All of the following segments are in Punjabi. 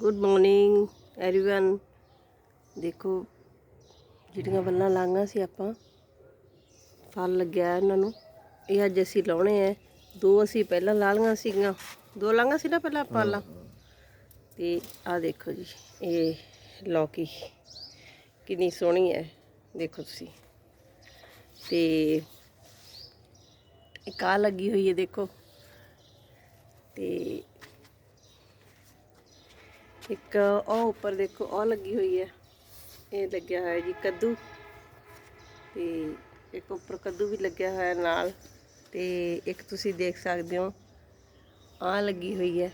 ਗੁੱਡ ਮਾਰਨਿੰਗ एवरीवन ਦੇਖੋ ਜਿਹੜੀਆਂ ਵੱਲਾਂ ਲਾਂਗਾ ਸੀ ਆਪਾਂ ਫਲ ਲੱਗਿਆ ਇਹਨਾਂ ਨੂੰ ਇਹ ਅੱਜ ਅਸੀਂ ਲਾਉਣੇ ਐ ਦੋ ਅਸੀਂ ਪਹਿਲਾਂ ਲਾ ਲਈਆਂ ਸੀਗੀਆਂ ਦੋ ਲਾਂਗਾ ਸੀ ਨਾ ਪਹਿਲਾਂ ਆਪਾਂ ਲਾ ਤੇ ਆਹ ਦੇਖੋ ਜੀ ਇਹ ਲੌਕੀ ਕਿੰਨੀ ਸੋਹਣੀ ਹੈ ਦੇਖੋ ਤੁਸੀਂ ਤੇ ਇੱਕ ਆਹ ਲੱਗੀ ਹੋਈ ਹੈ ਦੇਖੋ ਤੇ ਇੱਕ ਉਹ ਉੱਪਰ ਦੇਖੋ ਉਹ ਲੱਗੀ ਹੋਈ ਹੈ। ਇਹ ਲੱਗਿਆ ਹੋਇਆ ਜੀ ਕੱਦੂ। ਤੇ ਇੱਕ ਉੱਪਰ ਕੱਦੂ ਵੀ ਲੱਗਿਆ ਹੋਇਆ ਨਾਲ। ਤੇ ਇੱਕ ਤੁਸੀਂ ਦੇਖ ਸਕਦੇ ਹੋ ਆ ਲੱਗੀ ਹੋਈ ਹੈ।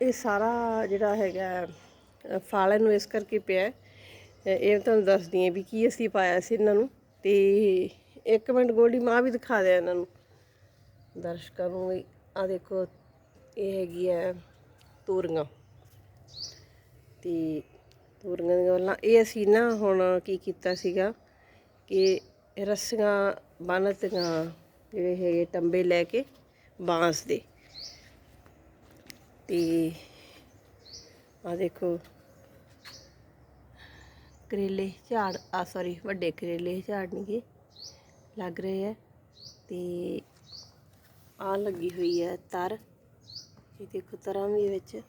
ਇਹ ਸਾਰਾ ਜਿਹੜਾ ਹੈਗਾ ਅ, ਫਲ ਨੂੰ ਇਸ ਕਰਕੇ ਪਿਆ ਇਹ ਤੁਹਾਨੂੰ ਦੱਸਦੀ ਹਾਂ ਵੀ ਕੀ ਅਸੀਂ ਪਾਇਆ ਸੀ ਇਹਨਾਂ ਨੂੰ। ਤੇ ਇੱਕ ਮਿੰਟ ਗੋਲਡੀ ਮਾਂ ਵੀ ਦਿਖਾ ਦਿਆ ਇਹਨਾਂ ਨੂੰ। ਦਰਸ਼ਕਾਂ ਨੂੰ ਵੀ ਆ ਦੇਖੋ ਇਹ ਹੈਗੀ ਹੈ ਤੋਰੀਆਂ। ਤੇ ਤੋਰੀਆਂ ਦੀਆਂ ਵੱਲਾਂ ਇਹ ਅਸੀਂ ਨਾ ਹੁਣ ਕੀ ਕੀਤਾ ਸੀਗਾ ਕਿ ਰੱਸੀਆਂ ਬੰਨਤੀਆਂ ਜਿਹੜੇ ਹੈਗੇ ਟੰਬੇ ਲੈ ਕੇ ਬਾਂਸ ਦੇ। ਤੇ ਆ ਦੇਖੋ ਕਰੇਲੇ ਝਾੜ, ਆ ਸੌਰੀ ਵੱਡੇ ਕਰੇਲੇ ਝਾੜ ਨਹੀਂਗੇ ਲੱਗ ਰਹੇ ਹੈ ਤੇ ਆ ਲੱਗੀ ਹੋਈ ਹੈ ਤਰ। ਇਹ ਦੇਖੋ, ਤਰ੍ਹਾਂ ਵੀ ਵਿੱਚ।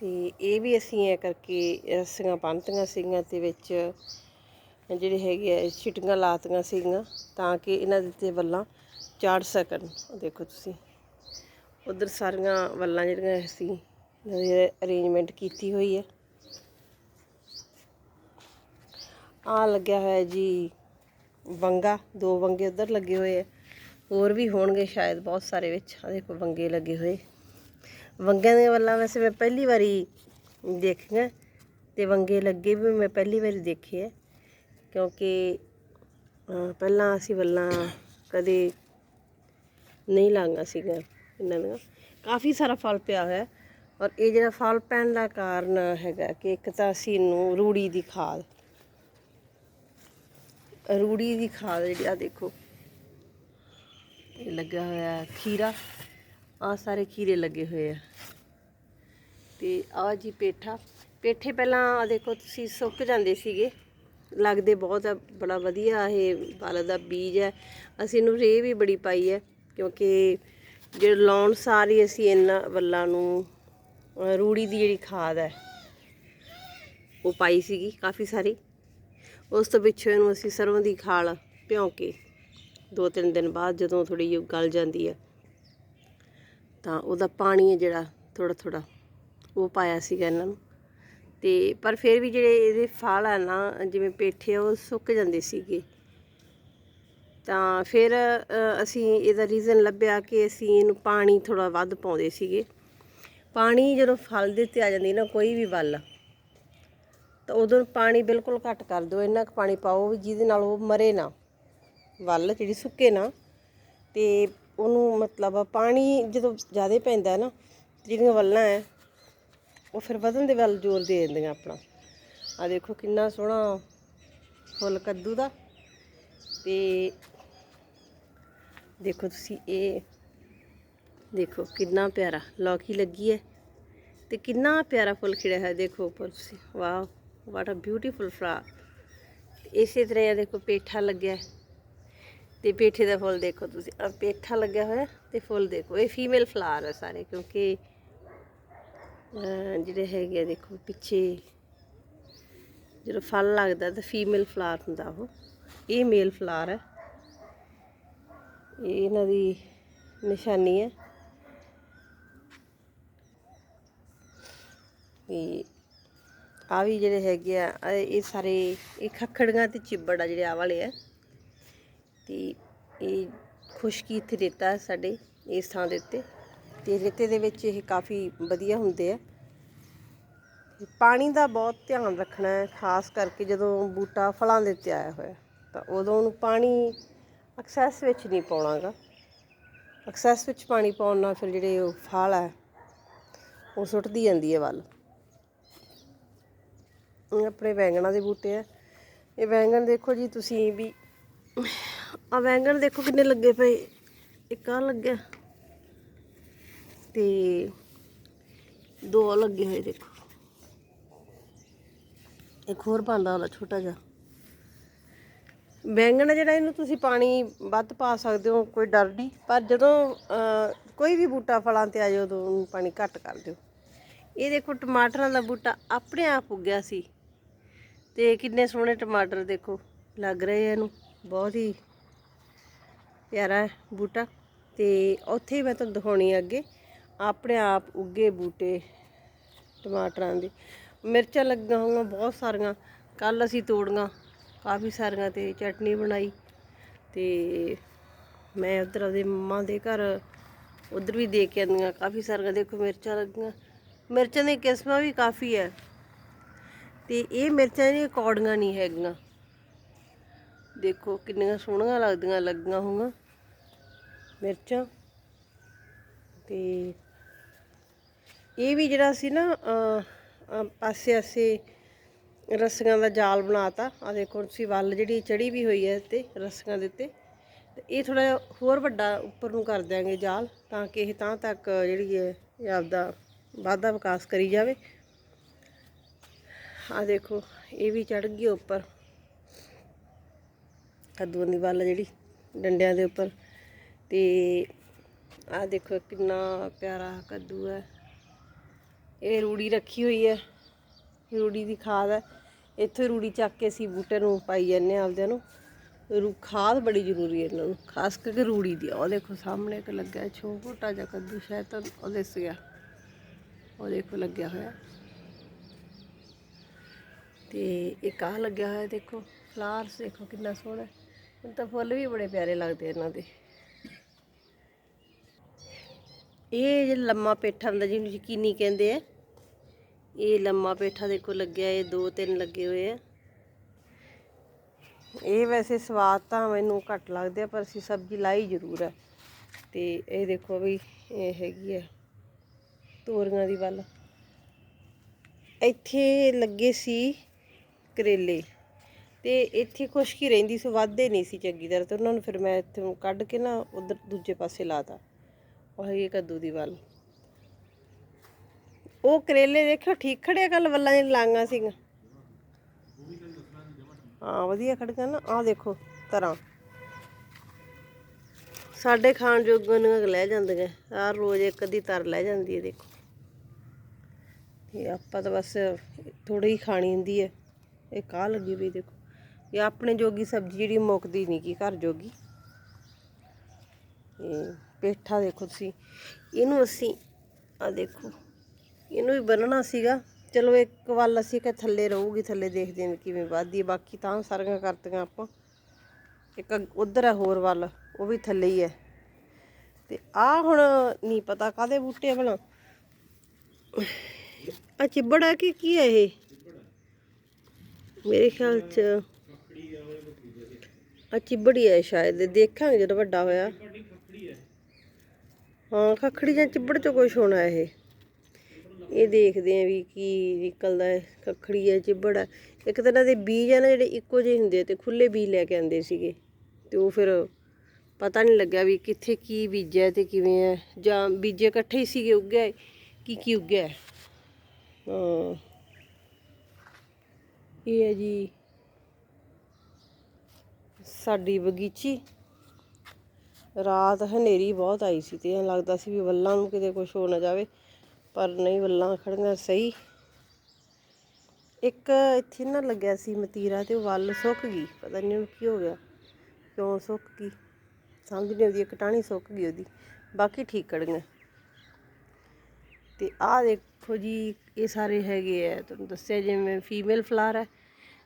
ਤੇ ਇਹ ਵੀ ਅਸੀਂ ਐ ਕਰਕੇ ਰੱਸੀਆਂ ਬੰਨ੍ਹਤੀਆਂ ਸੀਗੀਆਂ ਤੇ ਵਿੱਚ ਜਿਹੜੇ ਹੈਗੇ ਆ, ਛਿਟੀਆਂ ਲਾਤੀਆਂ ਸੀਗੀਆਂ ਤਾਂ ਕਿ ਇਹਨਾਂ ਦੇ ਤੇ ਵੱਲਾਂ ਚਾੜ ਸਕਣ। ਦੇਖੋ ਤੁਸੀਂ, ਉਧਰ ਸਾਰੀਆਂ ਵੱਲਾਂ ਜਿਹੜੀਆਂ ਅਸੀਂ ਅਰੇਂਜਮੈਂਟ ਕੀਤੀ ਹੋਈ ਹੈ। ਆ ਲੱਗਿਆ ਹੋਇਆ ਜੀ, ਵੰਗਾ, ਦੋ ਵੰਗੇ ਉਧਰ ਲੱਗੇ ਹੋਏ ਆ। ਹੋਰ ਵੀ ਹੋਣਗੇ ਸ਼ਾਇਦ ਬਹੁਤ ਸਾਰੇ ਵਿੱਚ। ਆ ਦੇਖੋ, ਵੰਗੇ ਲੱਗੇ ਹੋਏ। ਵੰਗਿਆਂ ਦੀਆਂ ਵੱਲਾਂ ਵੈਸੇ ਮੈਂ ਪਹਿਲੀ ਵਾਰੀ ਦੇਖੀਆਂ ਤੇ ਵੰਗੇ ਲੱਗੇ ਵੀ ਮੈਂ ਪਹਿਲੀ ਵਾਰੀ ਦੇਖੇ ਹੈ ਕਿਉਂਕਿ ਪਹਿਲਾਂ ਅਸੀਂ ਵੱਲਾਂ ਕਦੇ ਨਹੀਂ ਲਾਂਗਾ ਸੀਗਾ ਇਹਨਾਂ ਦੀਆਂ। ਕਾਫੀ ਸਾਰਾ ਫਲ ਪਿਆ ਹੋਇਆ ਔਰ ਇਹ ਜਿਹੜਾ ਫਲ ਪੈਣ ਦਾ ਕਾਰਨ ਹੈਗਾ ਕਿ ਇੱਕ ਤਾਂ ਅਸੀਂ ਇਹਨੂੰ ਰੂੜੀ ਦੀ ਖਾਦ ਰੂੜੀ ਦੀ ਖਾਦ ਜਿਹੜੀ ਆ ਦੇਖੋ, ਇਹ ਲੱਗਾ ਹੋਇਆ ਖੀਰਾ। ਆ ਸਾਰੇ ਖੀਰੇ ਲੱਗੇ ਹੋਏ ਆ। ਤੇ ਆ ਜੀ ਪੇਠਾ। ਪੇਠੇ ਪਹਿਲਾਂ ਆਹ ਦੇਖੋ ਤੁਸੀਂ ਸੁੱਕ ਜਾਂਦੇ ਸੀਗੇ। ਲੱਗਦੇ ਬਹੁਤ ਆ, ਬੜਾ ਵਧੀਆ ਇਹ ਬਲ ਦਾ ਬੀਜ ਹੈ। ਅਸੀਂ ਇਹਨੂੰ ਰੇਹ ਵੀ ਬੜੀ ਪਾਈ ਹੈ ਕਿਉਂਕਿ ਜਿਹੜੇ ਲਾਉਣ ਸਾਰੀ ਅਸੀਂ ਇਹਨਾਂ ਵੱਲਾਂ ਨੂੰ ਰੂੜੀ ਦੀ ਜਿਹੜੀ ਖਾਦ ਹੈ ਉਹ ਪਾਈ ਸੀਗੀ ਕਾਫੀ ਸਾਰੀ। ਉਸ ਤੋਂ ਪਿੱਛੋਂ ਇਹਨੂੰ ਅਸੀਂ ਸਰੋਂ ਦੀ ਖਾਲ ਭਿਉਂ ਕੇ ਦੋ ਤਿੰਨ ਦਿਨ ਬਾਅਦ ਜਦੋਂ ਥੋੜੀ ਜਿਹੀ ਗਲ ਜਾਂਦੀ ਹੈ ਤਾਂ ਉਹਦਾ ਪਾਣੀ ਹੈ ਜਿਹੜਾ ਥੋੜਾ ਥੋੜਾ ਉਹ ਪਾਇਆ ਸੀਗਾ ਇਹਨਾਂ ਨੂੰ। ਤੇ ਪਰ ਫਿਰ ਵੀ ਜਿਹੜੇ ਇਹਦੇ ਫਲ ਆ ਨਾ ਜਿਵੇਂ ਪੇਠੇ ਆ, ਉਹ ਸੁੱਕ ਜਾਂਦੇ ਸੀਗੇ। ਤਾਂ ਫਿਰ ਅਸੀਂ ਇਹਦਾ ਰੀਜ਼ਨ ਲੱਭਿਆ ਕਿ ਅਸੀਂ ਇਹਨੂੰ ਪਾਣੀ ਥੋੜਾ ਵੱਧ ਪਾਉਂਦੇ ਸੀਗੇ। ਪਾਣੀ ਜਦੋਂ ਫਲ ਦੇ ਤੇ ਆ ਜਾਂਦੀ ਨਾ ਕੋਈ ਵੀ ਵੱਲ ਤਾਂ ਉਦੋਂ ਪਾਣੀ ਬਿਲਕੁਲ ਘੱਟ ਕਰ ਦਿਓ। ਇੰਨਾ ਕੁ ਪਾਣੀ ਪਾਓ ਵੀ ਜਿਹਦੇ ਨਾਲ ਉਹ ਮਰੇ ਨਾ ਵੱਲ ਜਿਹੜੀ ਸੁੱਕੇ ਨਾ। ਤੇ ਉਹਨੂੰ ਮਤਲਬ ਪਾਣੀ ਜਦੋਂ ਜ਼ਿਆਦਾ ਪੈਂਦਾ ਨਾ, ਜਿਹੜੀਆਂ ਵੱਲਾਂ ਹੈ ਉਹ ਫਿਰ ਵਧਣ ਦੇ ਵੱਲ ਜ਼ੋਰ ਦੇ ਦਿੰਦੀਆਂ ਆਪਣਾ। ਆ ਦੇਖੋ ਕਿੰਨਾ ਸੋਹਣਾ ਫੁੱਲ ਕੱਦੂ ਦਾ। ਤੇ ਦੇਖੋ ਤੁਸੀਂ ਇਹ, ਦੇਖੋ ਕਿੰਨਾ ਪਿਆਰਾ ਲੌਕੀ ਲੱਗੀ ਹੈ ਤੇ ਕਿੰਨਾ ਪਿਆਰਾ ਫੁੱਲ ਖਿੜਿਆ ਹੈ ਦੇਖੋ ਉੱਪਰ ਤੁਸੀਂ। Wow what a beautiful flower ਇਸੇ ਤਰ੍ਹਾਂ ਇਹ ਦੇਖੋ, ਪੇਠਾ ਲੱਗਿਆ। ਤੇ ਪੇਠੇ ਦਾ ਫੁੱਲ ਦੇਖੋ ਤੁਸੀਂ। ਆਹ ਪੇਠਾ ਲੱਗਿਆ ਹੋਇਆ ਤੇ ਫੁੱਲ ਦੇਖੋ। ਇਹ ਫੀਮੇਲ ਫਲਾਵਰ ਹੈ ਸਾਰੇ, ਕਿਉਂਕਿ ਜਿਹੜੇ ਹੈਗੇ ਆ, ਦੇਖੋ, ਪਿੱਛੇ ਜਦੋਂ ਫਲ ਲੱਗਦਾ ਤਾਂ ਫੀਮੇਲ ਫਲਾਵਰ ਹੁੰਦਾ ਉਹ। ਇਹ ਮੇਲ ਫਲਾਵਰ ਹੈ ਇਹ ਇਹਨਾਂ ਦੀ ਨਿਸ਼ਾਨੀ ਹੈ ਤੇ ਆ ਵੀ ਜਿਹੜੇ ਹੈਗੇ ਆ, ਇਹ ਸਾਰੇ, ਇਹ ਖੱਖੜੀਆਂ ਤੇ ਚਿੱਬੜ ਆ ਜਿਹੜੇ ਆ ਵਾਲੇ ਆ। ਤੇ ਇਹ ਖੁਸ਼ਕੀ ਇੱਥੇ ਰੇਤਾ ਹੈ ਸਾਡੇ ਇਸ ਥਾਂ ਦੇ ਉੱਤੇ। ਤੇ ਰੇਤੇ ਦੇ ਵਿੱਚ ਇਹ ਕਾਫੀ ਵਧੀਆ ਹੁੰਦੇ ਆ। ਪਾਣੀ ਦਾ ਬਹੁਤ ਧਿਆਨ ਰੱਖਣਾ ਹੈ, ਖਾਸ ਕਰਕੇ ਜਦੋਂ ਬੂਟਾ ਫਲਾਂ ਦੇ ਉੱਤੇ ਆਇਆ ਹੋਇਆ, ਤਾਂ ਉਦੋਂ ਉਹਨੂੰ ਪਾਣੀ ਐਕਸੈਸ ਵਿੱਚ ਨਹੀਂ ਪਾਉਣਾਗਾ। ਐਕਸੈਸ ਵਿੱਚ ਪਾਣੀ ਪਾਉਣ ਨਾਲ ਫਿਰ ਜਿਹੜੇ ਉਹ ਫਲ ਹੈ, ਉਹ ਸੁੱਟਦੀ ਜਾਂਦੀ ਹੈ ਵੱਲ। ਆਪਣੇ ਬੈਂਗਣਾ ਦੇ ਬੂਟੇ ਆ। ਇਹ ਬੈਂਗਣ ਦੇਖੋ ਜੀ, ਤੁਸੀਂ ਵੀ ਆ ਬੈਂਗਣ ਦੇਖੋ ਕਿੰਨੇ ਲੱਗੇ ਪਏ। ਇੱਕ ਆ ਲੱਗਿਆ। ਤੇ ਦੋ ਲੱਗੇ ਹੋਏ ਦੇਖੋ। ਇੱਕ ਹੋਰ ਪਾਉਂਦਾ ਵਾਲਾ, ਛੋਟਾ ਜਿਹਾ। ਬੈਂਗਣ ਜਿਹੜਾ ਇਹਨੂੰ ਤੁਸੀਂ ਪਾਣੀ ਵੱਧ ਪਾ ਸਕਦੇ ਹੋ, ਕੋਈ ਡਰ ਨਹੀਂ। ਪਰ ਜਦੋਂ ਕੋਈ ਵੀ ਬੂਟਾ ਫਲਾਂ ਤੇ ਆ ਜਾਓ, ਉਦੋਂ ਪਾਣੀ ਘੱਟ ਕਰ ਦਿਓ। ਇਹ ਦੇਖੋ ਟਮਾਟਰਾਂ ਦਾ ਬੂਟਾ ਆਪਣੇ ਆਪ ਉੱਗਿਆ ਸੀ। ਤੇ ਕਿੰਨੇ ਸੋਹਣੇ ਟਮਾਟਰ ਦੇਖੋ, ਲੱਗ ਰਹੇ ਆ ਇਹਨੂੰ। ਬਹੁਤ ਹੀ ਪਿਆਰਾ ਬੂਟਾ ਤੇ ਉੱਥੇ ਹੀ ਮੈਂ ਤੁਹਾਨੂੰ ਦਿਖਾਉਣੀ ਆ ਅੱਗੇ। ਆਪਣੇ ਆਪ ਉੱਗੇ ਬੂਟੇ ਟਮਾਟਰਾਂ ਦੇ। ਮਿਰਚਾਂ ਲੱਗੀਆਂ ਹੋਈਆਂ ਬਹੁਤ ਸਾਰੀਆਂ। ਕੱਲ ਅਸੀਂ ਤੋੜੀਆਂ, ਕਾਫੀ ਸਾਰੀਆਂ ਤੇ ਚਟਨੀ ਬਣਾਈ ਤੇ ਮੈਂ ਉਧਰ ਉਹਦੇ ਮੰਮਾ ਦੇ ਘਰ ਉਧਰ ਵੀ ਦੇ ਕੇ ਆਂਦੀਆਂ ਕਾਫੀ ਸਾਰੀਆਂ ਦੇਖੋ ਮਿਰਚਾਂ ਲੱਗੀਆਂ। ਮਿਰਚਾਂ ਦੀਆਂ ਕਿਸਮਾਂ ਵੀ ਕਾਫੀ ਹੈ ਤੇ ਇਹ ਮਿਰਚਾਂ ਜਿਹੜੀਆਂ ਕੌੜੀਆਂ ਨਹੀਂ ਹੈਗੀਆਂ। ਦੇਖੋ ਕਿੰਨੀਆਂ ਸੋਹਣੀਆਂ ਲੱਗਦੀਆਂ, ਲੱਗੀਆਂ ਹੋਈਆਂ। ਮਿਰਚਾਂ ਤੇ ਇਹ ਵੀ ਜਿਹੜਾ ਸੀ ਨਾ ਅਹ, ਪਾਸੇ ਆਸੇ ਰੱਸੀਆਂ ਦਾ ਜਾਲ ਬਣਾਤਾ। ਆ ਦੇਖੋ ਤੁਸੀਂ ਵੱਲ ਜਿਹੜੀ ਚੜੀ ਵੀ ਹੋਈ ਹੈ ਤੇ ਰੱਸੀਆਂ ਦੇ ਉੱਤੇ। ਤੇ ਇਹ ਥੋੜਾ ਜਿਹਾ ਹੋਰ ਵੱਡਾ ਉੱਪਰ ਨੂੰ ਕਰ ਦਿਆਂਗੇ ਜਾਲ ਤਾਂ ਕਿ ਇਹ ਤਾਂ ਤੱਕ ਜਿਹੜੀ ਹੈ ਇਹ ਆਪਦਾ ਵਾਧਾ ਵਿਕਾਸ ਕਰੀ ਜਾਵੇ। ਆ ਦੇਖੋ ਇਹ ਵੀ ਚੜ ਗਈ ਉੱਪਰ। ਕੱਦੂਆਂ ਦੀ ਵੱਲ ਜਿਹੜੀ ਡੰਡਿਆਂ ਦੇ ਉੱਪਰ। ਤੇ ਆ ਦੇਖੋ ਕਿੰਨਾ ਪਿਆਰਾ ਕੱਦੂ ਹੈ। ਇਹ ਰੂੜੀ ਰੱਖੀ ਹੋਈ ਹੈ। ਰੂੜੀ ਦੀ ਖਾਦ ਹੈ। ਇੱਥੇ ਰੂੜੀ ਚੱਕ ਕੇ ਅਸੀਂ ਬੂਟੇ ਨੂੰ ਪਾਈ ਜਾਂਦੇ ਹਾਂ ਆਪਦਿਆਂ ਨੂੰ। ਰੂ ਖਾਦ ਬੜੀ ਜ਼ਰੂਰੀ ਹੈ ਇਹਨਾਂ ਨੂੰ, ਖਾਸ ਕਰਕੇ ਰੂੜੀ ਦੀ। ਉਹ ਦੇਖੋ ਸਾਹਮਣੇ ਇੱਕ ਲੱਗਿਆ ਹੈ, ਛੋਟਾ ਜਿਹਾ ਕੱਦੂ, ਸ਼ਾਇਦ ਤਾਂ ਉਹ ਦਿਸ ਗਿਆ। ਉਹ ਦੇਖੋ ਲੱਗਿਆ ਹੋਇਆ। ਤੇ ਇੱਕ ਆਹ ਲੱਗਿਆ ਹੋਇਆ ਦੇਖੋ ਫਲਾਵਰਸ ਦੇਖੋ ਕਿੰਨਾ ਸੋਹਣਾ ਹੈ। ਤਾਂ ਫੁੱਲ ਵੀ ਬੜੇ ਪਿਆਰੇ ਲੱਗਦੇ ਇਹਨਾਂ ਦੇ। ਇਹ ਜਿਹੜਾ ਲੰਮਾ ਪੇਠਾ ਹੁੰਦਾ ਜਿਹਨੂੰ ਯਕੀਨੀ ਕਹਿੰਦੇ ਆ, ਇਹ ਲੰਮਾ ਪੇਠਾ ਦੇਖੋ ਲੱਗਿਆ, ਇਹ ਦੋ ਤਿੰਨ ਲੱਗੇ ਹੋਏ ਆ। ਇਹ ਵੈਸੇ ਸਵਾਦ ਤਾਂ ਮੈਨੂੰ ਘੱਟ ਲੱਗਦੇ ਆ, ਪਰ ਅਸੀਂ ਸਬਜ਼ੀ ਲਾਈ ਜ਼ਰੂਰ ਆ। ਤੇ ਇਹ ਦੇਖੋ ਵੀ ਇਹ ਹੈਗੀ ਹੈ ਤੋਰੀਆਂ ਦੀ ਵੱਲ। ਇੱਥੇ ਲੱਗੇ ਸੀ ਕਰੇਲੇ। ਤੇ ਇੱਥੇ ਖੁਸ਼ਕੀ ਰਹਿੰਦੀ ਸੀ ਵਾਧੇ ਨਹੀਂ ਸੀ ਚੰਗੀ ਤਰ੍ਹਾਂ, ਤੇ ਉਹਨਾਂ ਨੂੰ ਫਿਰ ਮੈਂ ਇੱਥੋਂ ਕੱਢ ਕੇ ਨਾ ਉਧਰ ਦੂਜੇ ਪਾਸੇ ਲਾਤਾ ਉਹ ਹੈਗੀ ਕੱਦੂ ਦੀ ਵੱਲ। ਉਹ ਕਰੇਲੇ ਦੇਖਿਓ, ਠੀਕ ਖੜਿਆ ਕੱਲ ਵੱਲਾਂ ਜਿਹੜੀਆਂ ਲਾਂਗਾ ਸੀਗੀਆਂ। ਹਾਂ, ਵਧੀਆ ਖੜੀਆਂ ਨਾ। ਆਹ ਦੇਖੋ, ਤਰ੍ਹਾਂ। ਸਾਡੇ ਖਾਣ ਜੋਗਾਂ ਨੂੰ ਲੈ ਜਾਂਦੀਆਂ। ਆ ਰੋਜ਼ ਇੱਕ ਅੱਧੀ ਤਰ ਲੈ ਜਾਂਦੀ ਹੈ, ਦੇਖੋ। ਇਹ ਆਪਾਂ ਤਾਂ ਬਸ ਥੋੜੀ ਹੀ ਖਾਣੀ ਹੁੰਦੀ ਹੈ। ਇਹ ਕਾਹ ਲੱਗੀ ਵੀ ਦੇਖੋ। ਇਹ ਆਪਣੇ ਜੋਗੀ ਸਬਜ਼ੀ ਜਿਹੜੀ ਮੁੱਕਦੀ ਨਹੀਂ ਕੀ ਘਰ ਜੋਗੀ। ਇਹ ਪੇਠਾ ਦੇਖੋ ਤੁਸੀਂ। ਇਹਨੂੰ ਅਸੀਂ ਆ ਦੇਖੋ, ਇਹਨੂੰ ਵੀ ਬੰਨਣਾ ਸੀਗਾ। ਚਲੋ ਇੱਕ ਵੱਲ ਅਸੀਂ ਕਿ ਥੱਲੇ ਰਹੂਗੀ, ਥੱਲੇ ਦੇਖਦੇ ਹਾਂ ਕਿਵੇਂ ਵੱਧਦੀ ਹੈ। ਬਾਕੀ ਤਾਂ ਸਾਰੀਆਂ ਕਰਤੀਆਂ ਆਪਾਂ। ਇੱਕ ਉਧਰ ਹੈ ਹੋਰ ਵੱਲ, ਉਹ ਵੀ ਥੱਲੇ ਹੀ ਹੈ। ਤੇ ਆ ਹੁਣ ਨਹੀਂ ਪਤਾ ਕਾਦੇ ਬੂਟੇ ਆ ਭਲਾ। ਆ ਚਿੱਬੜ ਆ ਕਿ ਕੀ ਹੈ ਇਹ? ਮੇਰੇ ਖਿਆਲ ਚ ਆ ਚਿੱਬੜੀ ਹੈ ਸ਼ਾਇਦ, ਦੇਖਾਂਗੇ ਜਦੋਂ ਵੱਡਾ ਹੋਇਆ। ਹਾਂ, ਖਖੜੀ ਜਾਂ ਚਿੱਬੜ 'ਚੋਂ ਕੁਝ ਹੋਣਾ ਇਹ। ਇਹ ਦੇਖਦੇ ਆ ਵੀ ਕੀ ਨਿਕਲਦਾ ਹੈ। ਖਖੜੀ ਹੈ, ਚਿੱਬੜ ਹੈ। ਇੱਕ ਤਰ੍ਹਾਂ ਦੇ ਬੀਜ ਆ ਨਾ ਜਿਹੜੇ ਇੱਕੋ ਜਿਹੇ ਹੁੰਦੇ ਆ ਤੇ ਖੁੱਲੇ ਬੀਜ ਲੈ ਕੇ ਆਂਦੇ ਸੀਗੇ। ਤੇ ਉਹ ਫਿਰ ਪਤਾ ਨਹੀਂ ਲੱਗਿਆ ਵੀ ਕਿੱਥੇ ਕੀ ਬੀਜਿਆ ਤੇ ਕਿਵੇਂ ਹੈ। ਜਾਂ ਬੀਜੇ ਇਕੱਠੇ ਹੀ ਸੀਗੇ ਉੱਗਿਆ ਕੀ ਕੀ ਉੱਗਿਆ ਹੈ। ਹਾਂ। ਇਹ ਹੈ ਜੀ ਸਾਡੀ ਬਗੀਚੀ। ਰਾਤ ਹਨੇਰੀ ਬਹੁਤ ਆਈ ਸੀ ਤੇ ਐਂ ਲੱਗਦਾ ਸੀ ਵੀ ਵੱਲਾਂ ਨੂੰ ਕਿਤੇ ਕੁਝ ਹੋ ਨਾ ਜਾਵੇ, ਪਰ ਨਹੀਂ, ਵੱਲਾਂ ਖੜੀਆਂ ਸਹੀ। ਇੱਕ ਇੱਥੇ ਨਾ ਲੱਗਿਆ ਸੀ ਮਤੀਰਾ ਤੇ ਉਹ ਵੱਲ ਸੁੱਕ ਗਈ, ਪਤਾ ਨਹੀਂ ਉਹਨੂੰ ਕੀ ਹੋ ਗਿਆ, ਕਿਉਂ ਸੁੱਕ ਗਈ? ਸਮਝ ਨਹੀਂ ਆਉਂਦੀ, ਇੱਕ ਟਾਹਣੀ ਸੁੱਕ ਗਈ ਉਹਦੀ, ਬਾਕੀ ਠੀਕ ਖੜੀਆਂ। ਤੇ ਆਹ ਦੇਖੋ ਜੀ, ਇਹ ਸਾਰੇ ਹੈਗੇ ਆ, ਤੁਹਾਨੂੰ ਦੱਸਿਆ ਜਿਵੇਂ ਫੀਮੇਲ ਫਲਾਰ ਹੈ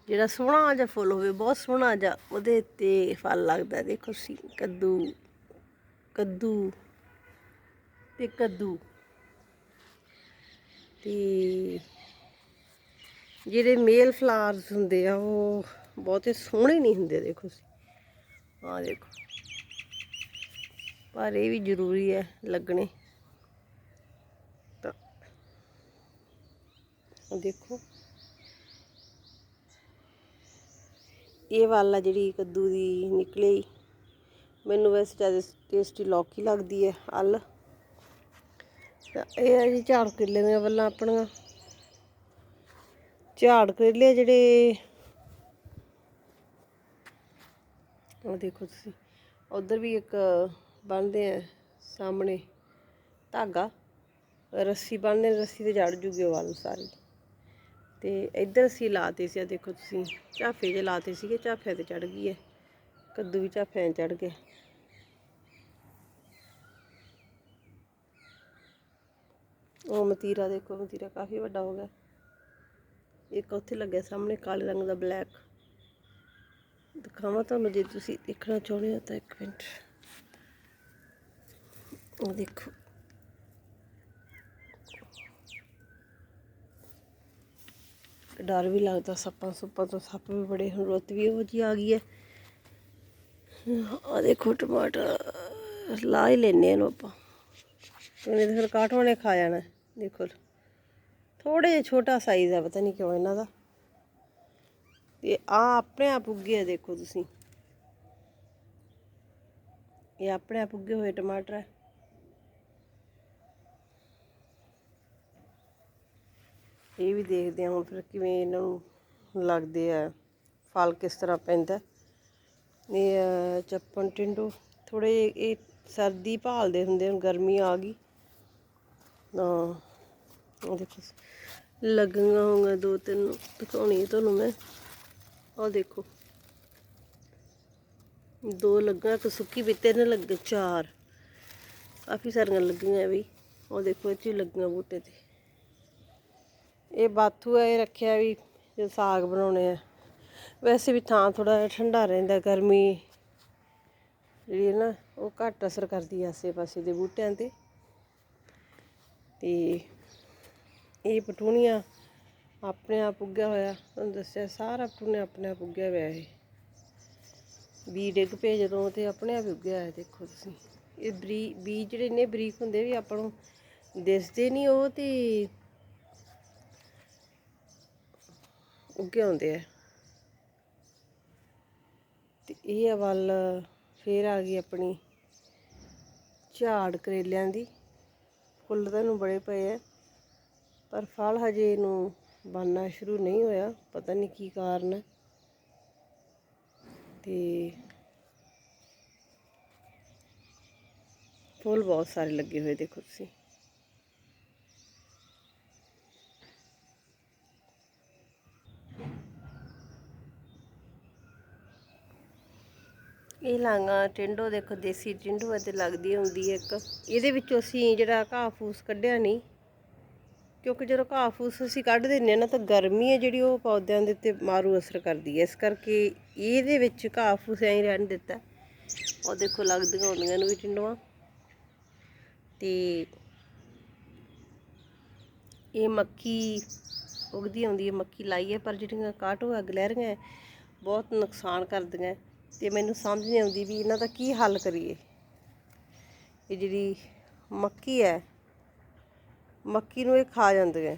ਜਿਹੜਾ ਸੋਹਣਾ ਜਿਹਾ ਫੁੱਲ ਹੋਵੇ, ਬਹੁਤ ਸੋਹਣਾ ਜਿਹਾ, ਉਹਦੇ ਤੇ ਫਲ ਲੱਗਦਾ, ਦੇਖੋ ਸੀ, ਕੱਦੂ। ਕੱਦੂ ਤੇ ਕੱਦੂ। ਤੇ ਜਿਹੜੇ ਮੇਲ ਫਲਾਵਰਸ ਹੁੰਦੇ ਆ, ਉਹ ਬਹੁਤੇ ਸੋਹਣੇ ਨਹੀਂ ਹੁੰਦੇ, ਦੇਖੋ ਤੁਸੀਂ। ਦੇਖੋ। ਪਰ ਇਹ ਵੀ ਜ਼ਰੂਰੀ ਹੈ ਲੱਗਣੇ। ਤਾਂ ਦੇਖੋ। ਇਹ ਵਾਲਾ ਜਿਹੜੀ ਕੱਦੂ ਦੀ ਨਿਕਲੇ ਮੈਨੂੰ ਵੈਸੇ ਜ਼ਿਆਦਾ ਟੇਸਟੀ ਲੌਕੀ ਲੱਗਦੀ ਹੈ, ਅਲ। ਤਾਂ ਇਹ ਹੈ ਜੀ ਝਾੜ ਕਰੇਲੇ ਦੀਆਂ ਵੱਲਾਂ ਆਪਣੀਆਂ। ਝਾੜ ਕਰੇਲੇ ਜਿਹੜੇ। ਉਹ ਦੇਖੋ ਤੁਸੀਂ, ਉਧਰ ਵੀ ਇੱਕ ਬਣਦੇ ਆ ਸਾਹਮਣੇ ਧਾਗਾ। ਰੱਸੀ ਬੰਨਦੇ ਰੱਸੀ ਤੇ ਜੜ ਜੂਗੇ ਉਹ ਵੱਲ ਸਾਰੇ। ਤੇ ਇੱਧਰ ਅਸੀਂ ਲਾਤੇ ਸੀ ਆ ਦੇਖੋ ਤੁਸੀਂ, ਝਾਫੇ ਜੇ ਲਾਤੇ ਸੀਗੇ, ਝਾਫਿਆਂ ਤੇ ਚੜ ਗਈ ਹੈ। ਕੱਦੂ ਵੀ ਝਾਫਿਆਂ ਚੜ ਗਿਆ ਉਹ ਮਤੀਰਾ ਦੇਖੋ, ਮਤੀਰਾ ਕਾਫੀ ਵੱਡਾ ਹੋ ਗਿਆ। ਇੱਕ ਉੱਥੇ ਲੱਗਿਆ ਸਾਹਮਣੇ ਕਾਲੇ ਰੰਗ ਦਾ ਬਲੈਕ। ਦਿਖਾਵਾਂ ਤੁਹਾਨੂੰ ਜੇ ਤੁਸੀਂ ਦੇਖਣਾ ਚਾਹੁੰਦੇ ਹੋ ਤਾਂ ਇੱਕ ਮਿੰਟ। ਉਹ ਦੇਖੋ। ਡਰ ਵੀ ਲੱਗਦਾ, ਸੱਪਾਂ ਸੁੱਪਾਂ ਤੋਂ ਸੱਪ ਵੀ ਬੜੇ ਹੁਣ ਰੁੱਤ ਵੀ ਉਹ ਜੀ ਆ ਗਈ ਹੈ। ਆ ਦੇਖੋ ਟਮਾਟਰ, ਲਾ ਹੀ ਲੈਨੇ ਇਹਨੂੰ ਆਪਾਂ। ਇਹਨੇ ਫਿਰ ਕਾਟੋਂ ਨੇ ਖਾ ਜਾਣਾ? ਦੇਖੋ ਥੋੜੇ ਜਿਹਾ ਛੋਟਾ ਸਾਈਜ਼ ਹੈ ਪਤਾ ਨਹੀਂ ਕਿਉਂ ਇਹਨਾਂ ਦਾ। ਤੇ ਆ ਆਪਣੇ ਆਪ ਉੱਗੇ ਆ, ਦੇਖੋ ਤੁਸੀਂ। ਇਹ ਆਪਣੇ ਆਪ ਉੱਗੇ ਹੋਏ ਟਮਾਟਰ ਹੈ ਇਹ ਵੀ ਦੇਖਦੇ ਹਾਂ ਹੁਣ ਫਿਰ ਕਿਵੇਂ ਇਹਨਾਂ ਨੂੰ ਲੱਗਦੇ ਆ, ਫਲ ਕਿਸ ਤਰ੍ਹਾਂ ਪੈਂਦਾ। ਇਹ ਆ ਚੱਪਣ ਟਿੰਡੋ। ਥੋੜੇ ਇਹ ਸਰਦੀ ਭਾਲਦੇ ਹੁੰਦੇ ਹੁਣ ਗਰਮੀ ਆ ਗਈ। ਤਾਂ ਦੇਖੋ ਲੱਗੀਆਂ ਹੋਣਗੀਆਂ ਦੋ ਤਿੰਨ, ਦਿਖਾਉਣੀ ਤੁਹਾਨੂੰ ਮੈਂ। ਆਹ ਦੇਖੋ। ਦੋ ਲੱਗਾ ਇੱਕ ਸੁੱਕੀ ਵੀ ਤਿੰਨ ਲੱਗੇ, ਚਾਰ। ਕਾਫੀ ਸਾਰੀਆਂ ਲੱਗੀਆਂ ਵੀ। ਉਹ ਦੇਖੋ, ਇਹ 'ਚ ਹੀ ਲੱਗੀਆਂ ਬੂਟੇ ਤੇ। ਇਹ ਬਾਥੂ ਹੈ, ਇਹ ਰੱਖਿਆ ਵੀ ਜੇ ਸਾਗ ਬਣਾਉਣੇ ਆ। ਵੈਸੇ ਵੀ ਥਾਂ ਥੋੜਾ ਠੰਡਾ ਰਹਿੰਦਾ ਗਰਮੀ। ਜਿਹੜੀ ਹੈ ਨਾ, ਉਹ ਘੱਟ ਅਸਰ ਕਰਦੀ ਹੈ ਆਸੇ ਪਾਸੇ ਦੇ ਬੂਟਿਆਂ ਤੇ। ਤੇ ਇਹ ਪਟੂਨੀਆਂ ਆਪਣੇ ਆਪ ਉੱਗਿਆ ਹੋਇਆ। ਤੁਹਾਨੂੰ ਦੱਸਿਆ, ਸਾਰਾ ਪਟੂਨੇ ਆਪਣੇ ਆਪ ਉੱਗਿਆ ਹੋਇਆ ਇਹ। ਬੀ ਡਿੱਗ ਪਏ ਜਦੋਂ ਤੇ ਆਪਣੇ ਆਪ ਹੀ ਉੱਗਿਆ ਹੈ ਦੇਖੋ ਤੁਸੀਂ। ਇਹ ਬਰੀ, ਬੀਜ ਜਿਹੜੇ ਇੰਨੇ ਬਰੀਕ ਹੁੰਦੇ ਵੀ ਆਪਾਂ ਨੂੰ ਦਿਸਦੇ ਨਹੀਂ, ਉਹ ਤੇ ਉੱਗੇ ਆਉਂਦੇ ਆ। ਤੇ ਇਹ ਵੱਲ, ਫੇਰ ਆ ਗਈ ਆਪਣੀ ਝਾੜ ਕਰੇਲਿਆਂ ਦੀ। ਫੁੱਲ ਤਾਂ ਇਹਨੂੰ ਬੜੇ ਪਏ ਆ। ਪਰ ਫਲ ਹਜੇ ਇਹਨੂੰ ਬਣਨਾ ਸ਼ੁਰੂ ਨਹੀਂ ਹੋਇਆ, ਪਤਾ ਨਹੀਂ ਕੀ ਕਾਰਨ ਹੈ। ਤੇ ਫੁੱਲ ਬਹੁਤ ਸਾਰੇ ਲੱਗੇ ਹੋਏ ਦੇਖੋ ਤੁਸੀਂ। ਇਹ ਲਾਂਗਾ ਟਿੰਡੋ ਦੇਖੋ, ਦੇਸੀ ਟਿੰਡੋ 'ਤੇ ਲੱਗਦੀ ਹੁੰਦੀ ਹੈ ਇੱਕ। ਇਹਦੇ ਵਿੱਚੋਂ ਅਸੀਂ ਜਿਹੜਾ ਘਾਹ ਫੂਸ ਕੱਢਿਆ ਨਹੀਂ ਕਿਉਂਕਿ ਜਦੋਂ ਘਾਹ ਫੂਸ ਅਸੀਂ ਕੱਢ ਦਿੰਨੇ ਆ ਨਾ, ਤਾਂ ਗਰਮੀ ਹੈ ਜਿਹੜੀ, ਉਹ ਪੌਦਿਆਂ ਦੇ ਉੱਤੇ ਮਾਰੂ ਅਸਰ ਕਰਦੀ ਹੈ। ਇਸ ਕਰਕੇ ਇਹਦੇ ਵਿੱਚ ਘਾਹ ਫੂਸ ਐਂ ਰਹਿਣ ਦਿੱਤਾ। ਉਹ ਦੇਖੋ, ਲੱਗਦੀਆਂ ਹੁੰਦੀਆਂ ਨੂੰ ਵੀ ਟਿੰਡੋਆਂ। ਤੇ ਇਹ ਮੱਕੀ ਉਗਦੀ ਆਉਂਦੀ ਹੈ, ਮੱਕੀ ਲਾਈ ਹੈ, ਪਰ ਜਿਹੜੀਆਂ ਕਾਟੋ ਗਲਹਿਰੀਆਂ ਬਹੁਤ ਨੁਕਸਾਨ ਕਰਦੀਆਂ। ਹੈ ਤੇ ਮੈਨੂੰ ਸਮਝ ਨਹੀਂ ਆਉਂਦੀ ਵੀ ਇਹਨਾਂ ਦਾ ਕੀ ਹੱਲ ਕਰੀਏ। ਇਹ ਜਿਹੜੀ ਮੱਕੀ ਹੈ ਮੱਕੀ ਨੂੰ ਇਹ ਖਾ ਜਾਂਦੀਆਂ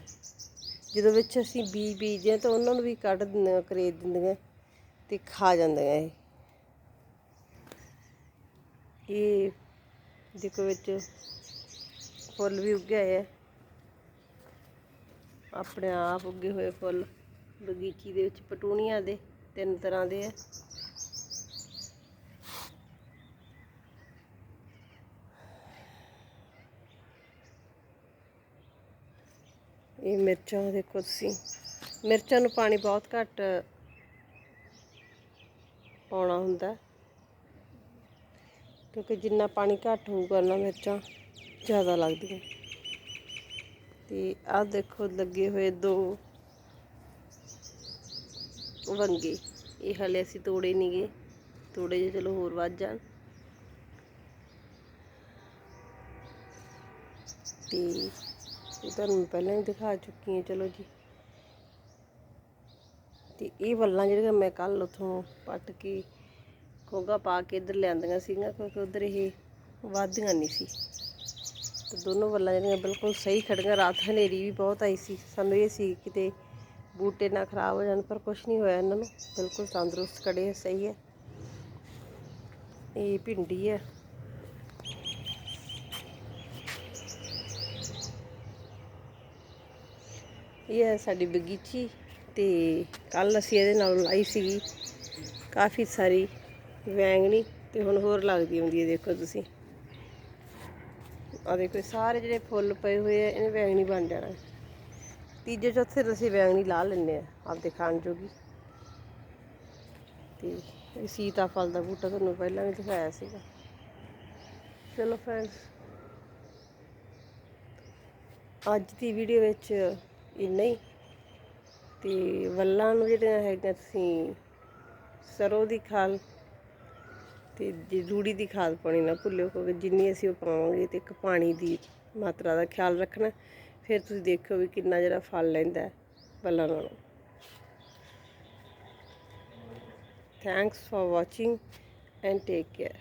ਜਦੋਂ ਵਿੱਚ ਅਸੀਂ ਬੀਜ ਬੀਜਦੇ ਹਾਂ ਤਾਂ ਉਹਨਾਂ ਨੂੰ ਵੀ ਕੱਢ ਦਿੰਦੀਆਂ ਕਰੇਦ ਦਿੰਦੀਆਂ ਤੇ ਖਾ ਜਾਂਦੀਆਂ ਇਹ। ਇਹ ਦੇਖੋ ਵਿੱਚ ਫੁੱਲ ਵੀ ਉੱਗੇ ਹੋਏ ਆ। ਆਪਣੇ ਆਪ ਉੱਗੇ ਹੋਏ ਫੁੱਲ ਬਗੀਚੀ ਦੇ ਵਿੱਚ, ਪਟੂਣੀਆਂ ਦੇ ਤਿੰਨ ਤਰ੍ਹਾਂ ਦੇ ਆ। ਇਹ ਮਿਰਚਾਂ ਦੇਖੋ ਤੁਸੀਂ। ਮਿਰਚਾਂ ਨੂੰ ਪਾਣੀ ਬਹੁਤ ਘੱਟ ਪਾਉਣਾ ਹੁੰਦਾ। ਕਿਉਂਕਿ ਜਿੰਨਾ ਪਾਣੀ ਘੱਟ ਹੋਊਗਾ ਉਹਨਾਂ ਮਿਰਚਾਂ ਜ਼ਿਆਦਾ ਲੱਗਦੀਆਂ। ਤੇ ਆਹ ਦੇਖੋ ਲੱਗੇ ਹੋਏ ਦੋ ਵੰਗੇ ਇਹ ਹਲੇ ਅਸੀਂ ਤੋੜੇ ਨਹੀਂਗੇ। ਤੋੜੇ ਜੇ ਚਲੋ ਹੋਰ ਵੱਧ ਜਾਣ। ਤੇ ਤੁਹਾਨੂੰ ਮੈਂ ਪਹਿਲਾਂ ਹੀ ਦਿਖਾ ਚੁੱਕੀ ਹਾਂ, ਚਲੋ ਜੀ। ਤੇ ਇਹ ਵੱਲਾਂ ਜਿਹੜੀਆਂ ਮੈਂ ਕੱਲ ਉਥੋਂ ਪੱਟ ਕੇ ਖੋਗਾ ਪਾ ਕੇ ਇੱਧਰ ਲਿਆਂਦੀਆਂ ਸੀਗੀਆਂ, ਕਿਉਂਕਿ ਉਧਰ ਇਹ ਵਾਧੀਆਂ ਨਹੀਂ ਸੀ। ਤੇ ਦੋਨੋਂ ਵੱਲਾਂ ਜਿਹੜੀਆਂ ਬਿਲਕੁਲ ਸਹੀ ਖੜੀਆਂ ਰਾਤ ਹਨੇਰੀ ਵੀ ਬਹੁਤ ਆਈ ਸੀ। ਸਾਨੂੰ ਇਹ ਸੀ ਕਿਤੇ ਬੂਟੇ ਨਾ ਖਰਾਬ ਹੋ ਜਾਣ, ਪਰ ਕੁਝ ਨਹੀਂ ਹੋਇਆ ਇਹਨਾਂ ਨੂੰ। ਬਿਲਕੁਲ ਤੰਦਰੁਸਤ ਖੜੇ ਸਹੀ ਹੈ ਇਹ ਭਿੰਡੀ ਹੈ ਇਹ ਹੈ ਸਾਡੀ ਬਗੀਚੀ ਤੇ ਕੱਲ ਅਸੀਂ ਇਹਦੇ ਨਾਲ ਲਾਈ ਸੀਗੀ ਕਾਫੀ ਸਾਰੀ ਵੈਂਗਣੀ ਤੇ ਹੁਣ ਹੋਰ ਲੱਗਦੀ ਹੁੰਦੀ ਹੈ, ਦੇਖੋ ਤੁਸੀਂ। ਆ ਦੇਖੋ ਸਾਰੇ ਜਿਹੜੇ ਫੁੱਲ ਪਏ ਹੋਏ ਆ, ਇਹਨੇ ਵੈਂਗਣੀ ਬਣ ਜਾਣਾ। ਤੀਜੇ, ਚੌਥੇ ਅਸੀਂ ਵੈਂਗਣੀ ਲਾ ਲੈਂਦੇ ਆ ਆਪਦੇ ਖਾਣ ਜੋਗੀ। ਤੇ ਇਹ ਸੀਤਾਫਲ ਦਾ ਬੂਟਾ ਤੁਹਾਨੂੰ ਪਹਿਲਾਂ ਵੀ ਦਿਖਾਇਆ ਸੀਗਾ। ਚਲੋ ਫਰੈਂਡਸ ਅੱਜ ਦੀ ਵੀਡੀਓ ਵਿੱਚ ਇੰਨਾ ਹੀ। ਤੇ ਵੱਲਾਂ ਨੂੰ ਜਿਹੜੀਆਂ ਹੈਗੀਆਂ ਤੁਸੀਂ ਸਰੋਂ ਦੀ ਖਾਲ ਤੇ ਜੇ ਰੂੜੀ ਦੀ ਖਾਦ ਪਾਉਣੀ ਨਾ ਭੁੱਲਿਓ, ਕਿਉਂਕਿ ਜਿੰਨੀ ਅਸੀਂ ਉਹ ਪਾਵਾਂਗੇ ਤੇ ਇੱਕ ਪਾਣੀ ਦੀ ਮਾਤਰਾ ਦਾ ਖਿਆਲ ਰੱਖਣਾ, ਫਿਰ ਤੁਸੀਂ ਦੇਖਿਓ ਵੀ ਕਿੰਨਾ ਜਿਹੜਾ ਫਲ ਲੈਂਦਾ ਵੱਲਾਂ ਨਾਲੋਂ। Thanks for watching and take care